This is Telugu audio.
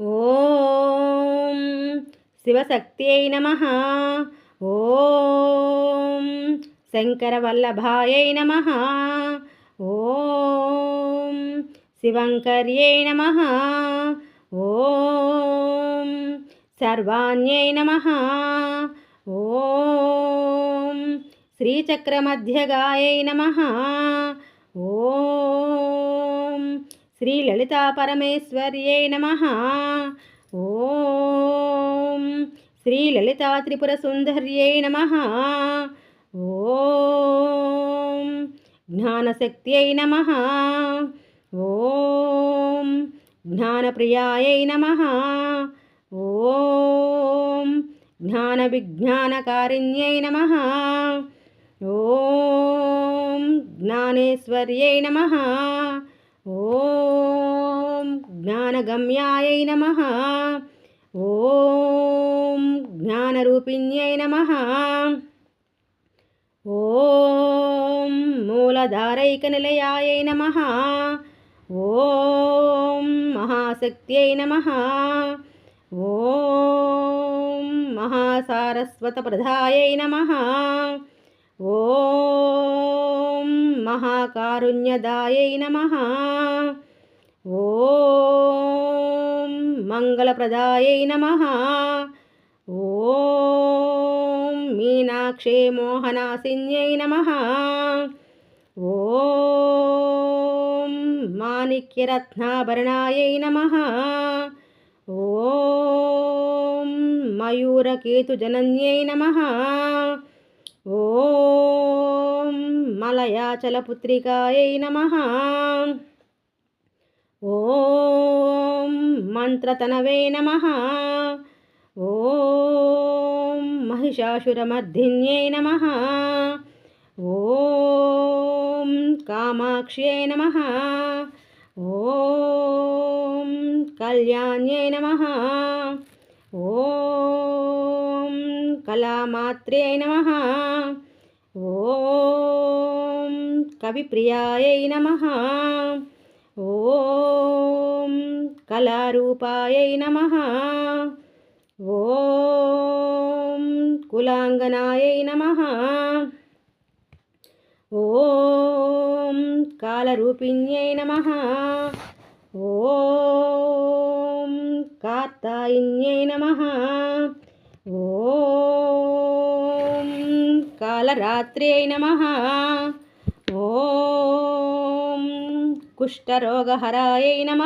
ఓం శివశక్త్యై నమ. ఓం శంకరవల్లభాయై నమ. ఓం శివంకర్యై నమ. ఓం సర్వాణ్యై నమ. ఓం శ్రీచక్రమధ్యగాయై నమ. ఓం శ్రీ లలితా పరమేశ్వర్యే నమ. ఓం శ్రీ లలితా త్రిపుర త్రిపురసుందర్యై నమ. ఓం జ్ఞానశక్త్యై నమ. ఓం జ్ఞానప్రియాయై నమ. ఓం జ్ఞానవిజ్ఞానకారిణ్యై నమ. ఓం జ్ఞానేశ్వర్యై నమ. ఓం జ్ఞానగమ్యాయై నమ. ఓం జ్ఞానరూపిణ్యై నమ. ఓం మూలధారైకనిలయాయై నమ. ఓం మహాశక్త్యై నమ. ఓం మహాసారస్వతప్రదాయై నమ. ఓం మహాకారుణ్యదాయై నమ. ఓం మంగళప్రదాయై నమ. ఓం మీనాక్షే మోహనాసిన్యై నమ. ఓం మాణిక్యరత్నాభరణాయై నమ. ఓం మయూరకేతుజనన్యై నమ. ఓం మలయాచలపుత్రికాయై నమ. ఓం మంత్రతనవే నమ. ఓం మహిషాసురమర్ధిన్యై నమ. ఓం కామాక్ష్యై నమ. ఓం కళ్యాణ్యై నమ. ఓం కళామాత్ర్యై నమ. ఓం కవిప్రియాయై నమ. ఓం కళారూపాయై నమ. ఓం కులాంగనాయై నమ. ఓం కాలరూపిణ్యై నమ. ఓం కార్తాయిన్యై నమ. ఓం కాలరాత్రి నమ. కుష్ఠరోగహరాయై నమ.